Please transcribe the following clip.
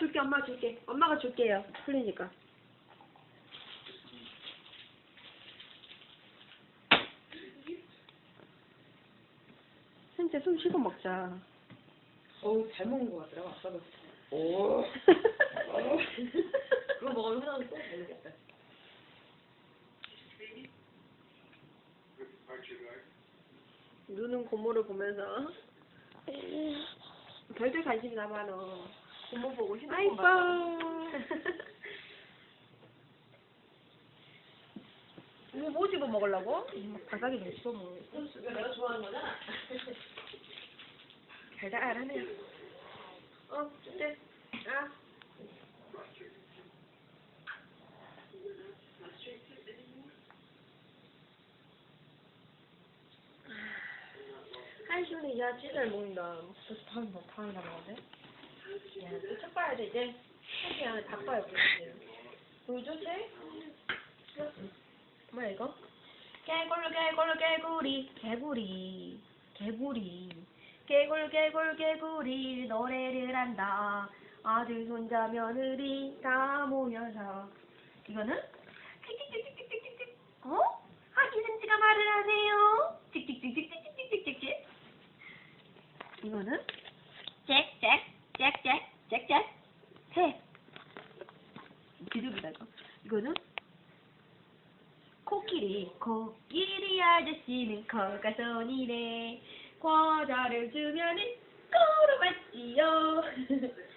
줄게, 엄마 줄게. 엄마가 줄게요. 풀리니까. 현재 숨 쉬고 먹자. 어우 잘 먹는 것 같더라고 아빠도. 오. 그거 먹으면 하나는 또 모르겠다. 눈은 고모를 보면서 별들 관심이 나 많어. 고모 보고 휴대폰 아이뻐. 이거 뭐 집어 먹으려고? 바닥에 좀 씹어 먹어. 내가 좋아하는 거잖아. 달달하네요. 어, 이제 아. 한시훈이 야잘 먹는다. 벌써 뭐 밥이 나 먹었네. 돼 이제. 닭 봐야 돼. 보여줘 책? 뭐야 이거? 개굴 개굴 개구리 개구리 개구리 개굴 개굴 개구리 노래를 한다 아들 손자 며느리 다 모여서 이거는 찍찍찍찍찍찍찍 어? 아기 승지가 말을 하네요 찍찍찍찍찍찍찍찍찍 이거는 비둘기다 이거 이거는 코끼리 코끼리 아저씨는 코가 손이래. 과자를 주면은 걸어갔지요